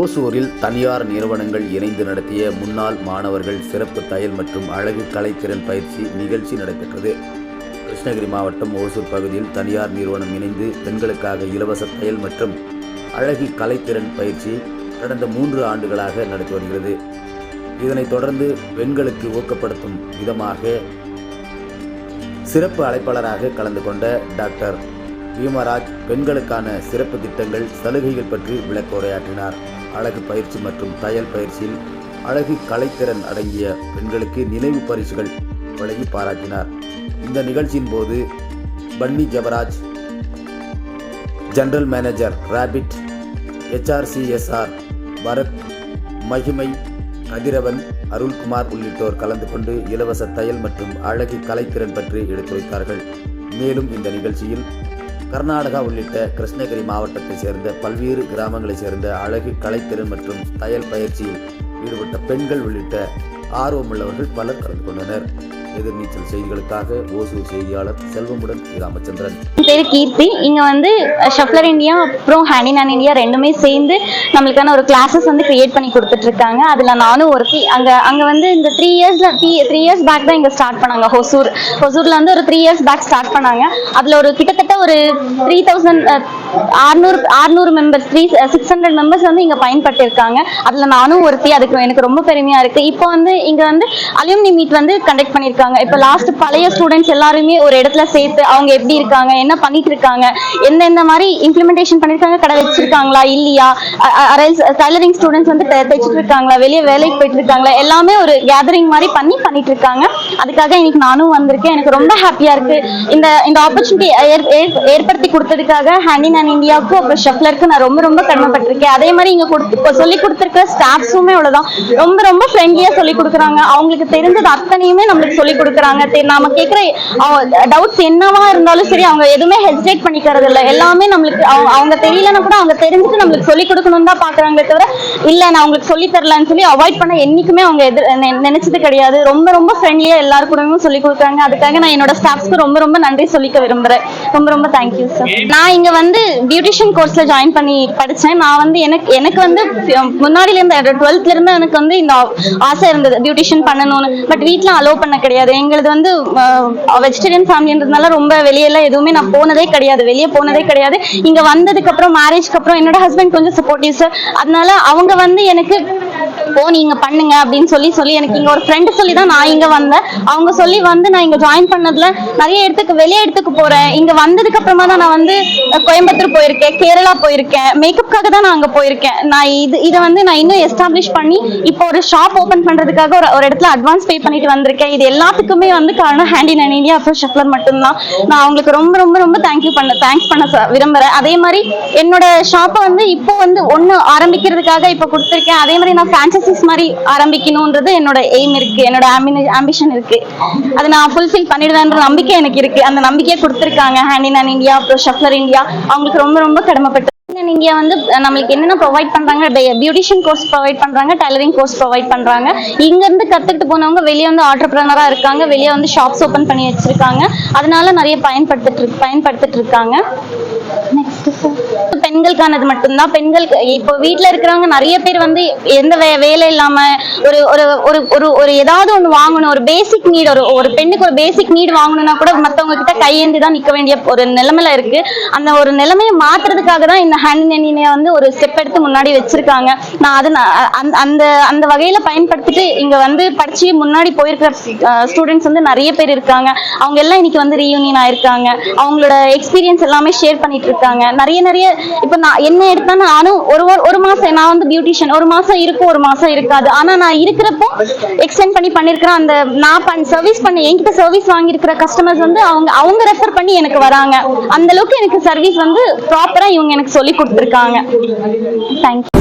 ஓசூரில் தனியார் நிறுவனங்கள் இணைந்து நடத்திய முன்னாள் மாணவர்கள் சிறப்பு தையல் மற்றும் அழகு கலைத்திறன் பயிற்சி நிகழ்ச்சி நடைபெற்றது. கிருஷ்ணகிரி மாவட்டம் ஓசூர் பகுதியில் தனியார் நிறுவனம் இணைந்து பெண்களுக்காக இலவச தையல் மற்றும் அழகு கலைத்திறன் பயிற்சி கடந்த மூன்று ஆண்டுகளாக நடத்தி வருகிறது. இதனைத் தொடர்ந்து பெண்களுக்கு ஊக்கப்படுத்தும் விதமாக சிறப்பு அழைப்பாளராக கலந்து கொண்ட டாக்டர் பீமராஜ் பெண்களுக்கான சிறப்பு திட்டங்கள் சலுகைகள் பற்றி விளக்க உரையாற்றினார் அழகு பயிற்சி மற்றும் தையல் பயிற்சியில் அழகு கலைத்திறன் அடங்கிய பெண்களுக்கு நினைவு பரிசுகள் வழங்கி பாராட்டினார். இந்த நிகழ்ச்சியின் போது Benny Jabaraj general manager rapid HRCSR Bharath Magimai Kathiravan Arulkumar உள்ளிட்டோர் கலந்து கொண்டு இலவச தையல் மற்றும் அழகு கலைத்திறன் பற்றி எடுத்துரைத்தார்கள். மேலும் இந்த நிகழ்ச்சியில் கர்நாடகா உள்ளிட்ட கிருஷ்ணகிரி மாவட்டத்தைச் சேர்ந்த பல்வேறு கிராமங்களைச் சேர்ந்த அழகு கலைத்திறன் மற்றும் தையல் பயிற்சியில் ஈடுபட்ட பெண்கள் உள்ளிட்ட ஆர்வமுள்ளவர்கள் பலர் கலந்து கொண்டனர். எதிர்நீச்சல் செய்திகளுக்காக ஓசூர் செய்தியாளர் செல்வமுடன் ராமச்சந்திரன். பேர் கீர்த்தி. இங்க வந்து ஷஃப்லர் இந்தியா அப்புறம் ஹேண்ட் இன் இந்தியா ரெண்டுமே சேர்ந்து நம்மளுக்கான ஒரு கிளாஸஸ் வந்து கிரியேட் பண்ணி கொடுத்துட்டு இருக்காங்க அதுல நானும் ஒரு அங்க அங்க வந்து இந்த த்ரீ இயர்ஸ்ல த்ரீ த்ரீ இயர்ஸ் பேக் தான் இங்க ஸ்டார்ட் பண்ணாங்க ஹொசூர். ஹொசூர்ல வந்து ஒரு த்ரீ இயர்ஸ் பேக் ஸ்டார்ட் பண்ணாங்க. அதுல ஒரு கிட்டத்தட்ட ஒரு த்ரீ தௌசண்ட் ஆறுநூறு ஆறுநூறு members three six hundred members வந்து இங்க பயன்பட்டிருக்காங்க. அதுல நானும் ஒருத்தி அதுக்கு எனக்கு ரொம்ப பெருமையா இருக்கு. இப்போ வந்து இங்க வந்து அலுமினி மீட் வந்து கண்டக்ட் பண்ணிருக்காங்க. இப்போ லாஸ்ட் பழைய ஸ்டூடெண்ட்ஸ் எல்லாருமே ஒரு இடத்துல சேர்த்து அவங்க எப்படி இருக்காங்க என்ன பண்ணிட்டு இருக்காங்க எந்தெந்த மாதிரி இம்ப்ளிமெண்டேஷன் பண்ணிருக்காங்க கடை வச்சிருக்காங்களா இல்லையா? டைலரிங் ஸ்டூடெண்ட்ஸ் வந்து தைச்சிட்டு இருக்காங்களா வெளியே வேலைக்கு போயிட்டு இருக்காங்களா எல்லாமே ஒரு கேதரிங் மாதிரி பண்ணி பண்ணிட்டு இருக்காங்க. அதுக்காக இன்னைக்கு நானும் வந்திருக்கேன். எனக்கு ரொம்ப ஹாப்பியா இருக்கு. இந்த இந்த ஆப்பர்ச்சுனிட்டி ஏற்படுத்தி கொடுத்ததுக்காக ஹேண்ட் இன் ஹேண்ட் இந்தியாவுக்கும் அப்புறம் ஷெஃப்லருக்கு நான் ரொம்ப ரொம்ப கடமைப்பட்டிருக்கேன். அதே மாதிரி இங்க கொடுத்து இப்போ சொல்லி கொடுத்துருக்க ஸ்டாஃப்ஸுமே அவ்வளவுதான் ரொம்ப ரொம்ப ஃப்ரெண்ட்லியா சொல்லி கொடுக்குறாங்க. அவங்களுக்கு தெரிஞ்சது அத்தனையுமே நம்மளுக்கு சொல்லி கொடுக்குறாங்க. தெ- நாம கேட்குற டவுட்ஸ் என்னவா இருந்தாலும் சரி அவங்க எதுவுமே ஹெசிடேட் பண்ணிக்கிறது இல்லை. எல்லாமே நம்மளுக்கு அவங்க அவங்க தெரியலன்னா கூட அவங்க தெரிஞ்சுட்டு நம்மளுக்கு சொல்லி கொடுக்கணும் தான் பாக்குறாங்களே தவிர இல்ல நான் அவங்களுக்கு சொல்லி தரலன்னு சொல்லி அவாய்ட் பண்ண என்னைக்குமே அவங்க எதிர் நெ- நினைச்சது கிடையாது. ரொம்ப ரொம்ப ஃப்ரெண்ட்லியா எல்லாரு கூடவும் சொல்லி கொடுக்குறாங்க. அதுக்காக நான் என்னோட ஸ்டாஃப்ஸ்க்கு ரொம்ப ரொம்ப நன்றி சொல்லிக்க விரும்புறேன். ரொம்ப ரொம்ப தேங்க்யூ சார் நான் இங்க வந்து பியூட்டிஷியன் கோர்ஸ்ல ஜாயின் பண்ணி படிச்சேன். நான் வந்து எனக்கு எனக்கு வந்து முன்னாடில இருந்து டுவெல்த்ல இருந்து எனக்கு வந்து இந்த ஆசை இருந்தது பியூட்டிஷியன் பண்ணணும்னு. பட் வீட்ல அலோவ் பண்ண கிடையாது. எங்களது வந்து வெஜிடேரியன் ஃபேமிலின்றதுனால ரொம்ப வெளியெல்லாம் எதுவுமே நான் போனதே கிடையாது. வெளியே போனதே கிடையாது. இங்க வந்ததுக்கு அப்புறம் மேரேஜ்க்கு அப்புறம் என்னோட ஹஸ்பண்ட் கொஞ்சம் சப்போர்ட்டிவ் சார் அதனால அவங்க வந்து எனக்கு போ நீங்க பண்ணுங்க அப்படின்னு சொல்லி சொல்லி எனக்கு இங்க ஒரு ஃப்ரெண்ட் சொல்லி தான் நான் இங்க வந்தேன். அவங்க சொல்லி வந்து நான் இங்க ஜாயின் பண்ணதுல நிறைய இடத்துக்கு வெளியே இடத்துக்கு போறேன். இங்க வந்ததுக்கு அப்புறமா தான் நான் வந்து கோயம்புத்தூர் போயிருக்கேன் கேரளா போயிருக்கேன். மேக்கப்காக தான் நான் அங்க போயிருக்கேன். நான் இது இதை வந்து நான் இன்னும் எஸ்டாப்ளிஷ் பண்ணி இப்போ ஒரு ஷாப் ஓபன் பண்றதுக்காக ஒரு ஒரு இடத்துல அட்வான்ஸ் பே பண்ணிட்டு வந்திருக்கேன். இது எல்லாத்துக்குமே வந்து காரணம் ஹேண்ட் இன் இந்தியா அப்புறம் ஷெஃப்லர் மட்டும்தான். நான் அவங்களுக்கு ரொம்ப ரொம்ப ரொம்ப தேங்க்யூ பண்ண தேங்க்ஸ் பண்ண விரும்புறேன். அதே மாதிரி என்னோட ஷாப்பை வந்து இப்போ வந்து ஒன்று ஆரம்பிக்கிறதுக்காக இப்போ கொடுத்துருக்கேன். அதே மாதிரி நான் பிரான்சைசிஸ் மாதிரி ஆரம்பிக்கணும்ன்றது என்னோட எய்ம் இருக்கு என்னோட ஆம்பிஷன் இருக்கு. அதை நான் ஃபுல்ஃபில் பண்ணிடுதான்ற நம்பிக்கை எனக்கு இருக்கு. அந்த நம்பிக்கையை கொடுத்துருக்காங்க ஹேண்ட் இன் இந்தியா அப்புறம் ஷெஃப்லர் இந்தியா அவங்களுக்கு ரொம்ப ரொம்ப கடமைப்பட்டு இந்தியன் இந்தியா வந்து நம்மளுக்கு என்னென்ன ப்ரொவைட் பண்றாங்க? பியூட்டிஷியன் கோர்ஸ் ப்ரொவைட் பண்றாங்க டைலரிங் கோர்ஸ் ப்ரொவைட் பண்றாங்க. இங்க இருந்து கத்துக்கிட்டு போனவங்க வெளியே வந்து ஆண்டர்பிரனரா இருக்காங்க வெளியே வந்து ஷாப்ஸ் ஓபன் பண்ணி வச்சிருக்காங்க. அதனால நிறைய பயன்படுத்திட்டு பயன்படுத்திட்டு இருக்காங்க. பெண்களுக்கானது மட்டும்தான். பெண்களுக்கு இப்போ வீட்டில் இருக்கிறவங்க நிறைய பேர் வந்து எந்த வே- வேலை இல்லாம ஒரு ஒரு ஒரு ஒரு ஒரு ஏதாவது ஒன்று வாங்கணும். ஒரு பேசிக் நீட் ஒரு ஒரு பெண்ணுக்கு ஒரு பேசிக் நீட் வாங்கணும்னா கூட மற்றவங்க கிட்ட கையேந்தி தான் நிற்க வேண்டிய ஒரு நிலைமையில இருக்கு. அந்த ஒரு நிலைமையை மாற்றுறதுக்காக தான் இந்த ஹேண்ட் இன் வந்து ஒரு ஸ்டெப் எடுத்து முன்னாடி வச்சிருக்காங்க. நான் அது நான் அந்த அந்த அந்த வகையில பயன்படுத்திட்டு இங்க வந்து படிச்சு முன்னாடி போயிருக்கிற ஸ்டூடெண்ட்ஸ் வந்து நிறைய பேர் இருக்காங்க. அவங்க எல்லாம் இன்னைக்கு வந்து ரீயூனியன் ஆயிருக்காங்க. அவங்களோட எக்ஸ்பீரியன்ஸ் எல்லாமே ஷேர் பண்ணிட்டு இருக்காங்க. நிறைய நிறைய இப்போ நான் என்ன எடுத்தா நானும் ஒரு ஒரு- மாசம் நான் வந்து பியூட்டிஷியன் ஒரு மாசம் இருக்கும் ஒரு மாசம் இருக்காது. ஆனா நான் இருக்கிறப்போ எக்ஸ்டெண்ட் பண்ணி பண்ணிருக்கிற அந்த நான் பண் சர்வீஸ் பண்ண என்கிட்ட சர்வீஸ் வாங்கியிருக்கிற கஸ்டமர்ஸ் வந்து அவங்க அவங்க ரெஃபர் பண்ணி எனக்கு வராங்க. அந்த அளவுக்கு எனக்கு சர்வீஸ் வந்து ப்ராப்பரா இவங்க எனக்கு சொல்லி கொடுத்துருக்காங்க. தேங்க்யூ